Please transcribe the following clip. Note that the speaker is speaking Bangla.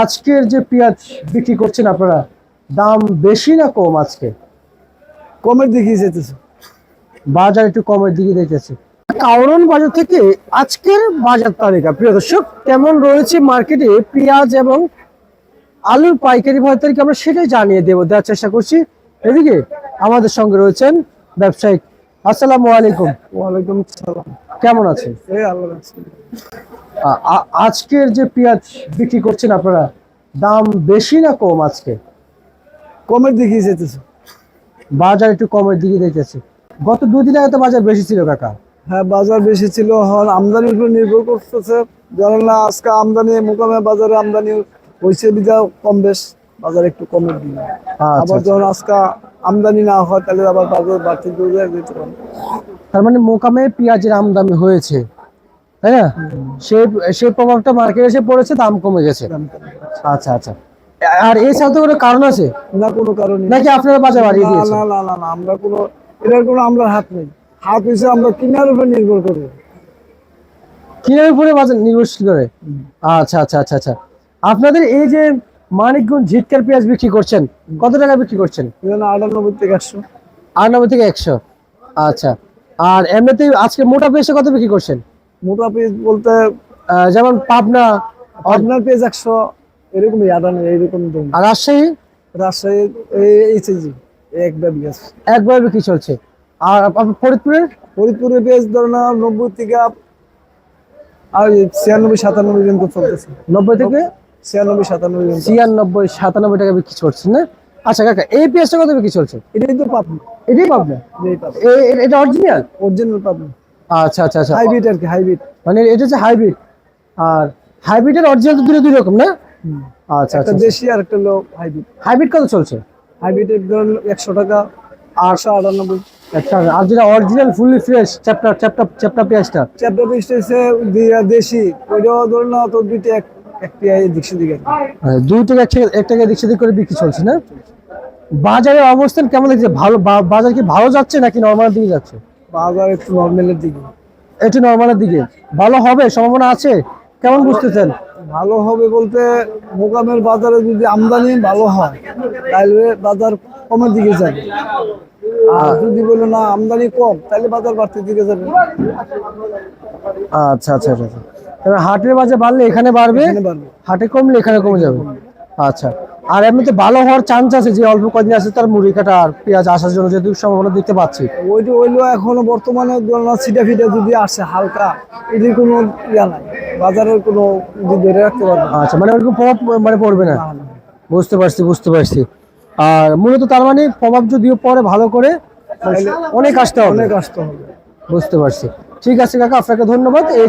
আজকের যে পেঁয়াজ বিক্রি করছেন আপনারা দাম বেশি না কম আজকে? কমের দিকে যেতেছে। বাজার একটু কমের দিকে দেখতেছে কারণ বাজার থেকে আজকের বাজার তালিকা প্রিয় দর্শক কেমন রয়েছে মার্কেটে পেঁয়াজ এবং আলুর পাইকারি ভাড়া তালিকা আমরা সেটাই জানিয়ে দেবো দেওয়ার চেষ্টা করছি। এদিকে আমাদের সঙ্গে রয়েছেন ব্যবসায়িক। আসসালামু আলাইকুম। ওয়ালাইকুম সালাম কেমন আছেন? এই আল্লাহ আজকের যে পেঁয়াজ বিক্রি করছেন আপনারা দাম বেশি না কম আজকে? কমের দিকে যেতেছে। বাজার একটু কমের দিকে দেখতেছে গত দুদিন আগে তো বাজার বেশি ছিল কাকা। হ্যাঁ বাজার বেশি ছিল হন আমদানির উপর নির্ভর করতেছে। ধরেন না আজকে আমদানি মোকামে বাজারে আমদানি হয়েছে বিধা কম বেশ বাজার একটু কমের দিকে। আচ্ছা, আবার আচ্ছা। যখন আজকে আমদানি না হয় তাহলে আবার বাজার বাড়তি দূরে যেতে পারে। তার মানে মোকামে পেঁয়াজের আমদানি হয়েছে। তাই না? সেই সেই প্রভাবটা মার্কেটে এসে পড়েছে দাম কমে গেছে। আচ্ছা আচ্ছা। আর এছাড়া তো কোনো কারণ আছে? না কোনো কারণে নাকি আপনারা বাজার বাড়িয়ে দিয়েছেন? না না না না আমরা কোনো এটার কোনো আমরা হাত নেই। হাত হয়েছে আমরা কিনার উপর নির্ভর করব কিনের উপরে বাজার নির্ভরশীল করে? আচ্ছা আচ্ছা আচ্ছা আচ্ছা। আপনাদের এই যে মানিকগঞ্জ ঝিটকার পেঁয়াজ বিক্রি করছেন কত টাকা বিক্রি করছেন? আটানব্বই থেকে একশো। আটানব্বই থেকে একশো। আচ্ছা। আর এমনিতে আজকে মোটা পেঁয়াজে কত বিক্রি করছেন? মোটা পিস বলতে যেমন পাবনা আপনার পেজ একশো এরকমই এইরকম দাম আর রাজশাহী? রাজশাহী একবার গ্যাস একবার চলছে। আর আপনার ফরিদপুরের? ফরিদপুরের পেজ ধরো না নব্বই থেকে আর ছিয়ানব্বই সাতানব্বই পর্যন্ত চলতেছে। নব্বই থেকে? ছিয়ানব্বই সাতানব্বই ছিয়ানব্বই সাতানব্বই টাকা বিক্রি করছেন না? আচ্ছা কাকা এই পেঁয়াজটা কত বিক্রি চলছে? এটাই তো পাবনা। এটাই পাবনা? এটা অরিজিনাল অরিজিনাল পাবনা। আচ্ছা আচ্ছা আচ্ছা। হাইব্রিড আর কি হাইব্রিড মানে এটা হচ্ছে হাইব্রিড আর হাইব্রিড আর অরিজিনাল দুটো দুই রকম না? আচ্ছা একটা আচ্ছা। দেশি আর একটা লোক হাইব্রিড হাইব্রিড কত চলছে? হাইব্রিডের ধরুন একশো টাকা আটশো আটানব্বই। আচ্ছা আর যেটা অরিজিনাল ফুললি ফ্রেশ চ্যাপ্টার চ্যাপ্টার চ্যাপ্টার পেঁয়াজটা? চ্যাপ্টার পিসটা হচ্ছে দেশি। ওইটাও ধরুন না তো দুইটা এক একটি দিক সেদিকে আর হ্যাঁ, দুই টাকা এক টাকা- এক দিক সেদিক করে বিক্রি চলছে না? বাজারের অবস্থান কেমন লাগছে? ভালো বাজার কি ভালো যাচ্ছে নাকি নর্মাল দিকে যাচ্ছে? বাজার একটু নর্মালের দিকে। একটু নর্মালের দিকে। ভালো হবে? সম্ভাবনা আছে? কেমন বুঝতেছেন? ভালো হবে বলতে মোকামের বাজারে যদি আমদানি ভালো হয় তাহলে বাজার কমের দিকে যাবে। আর যদি বলে না আমদানি কম তাহলে বাজার বাড়তির দিকে যাবে। আচ্ছা আচ্ছা আচ্ছা আচ্ছা। তাহলে হাটের বাজার বাড়লে এখানে বাড়বে? হাটে কমলে এখানে কমে যাবে? আচ্ছা। আর এমনিতে ভালো হওয়ার চান্স আছে যে অল্প কদিন আছে তার মুড়ি কাটা আর পেঁয়াজ আসার জন্য যেহেতু সম্ভাবনা দেখতে পাচ্ছি। ওইটা ওইলো এখনও বর্তমানে ছিটা ফিটা যদি আসে হালকা এটির কোনো ইয়া নাই বাজারের কোনো ধরে রাখতে পারবে আচ্ছা মানে ওরকম প্রভাব মানে পড়বে না। বুঝতে পারছি বুঝতে পারছি। আর মূলত তার মানে প্রভাব যদিও পরে ভালো করে অনেক আসতে হবে। অনেক আসতে হবে। বুঝতে পারছি। ঠিক আছে কাকা আপনাকে ধন্যবাদ। এই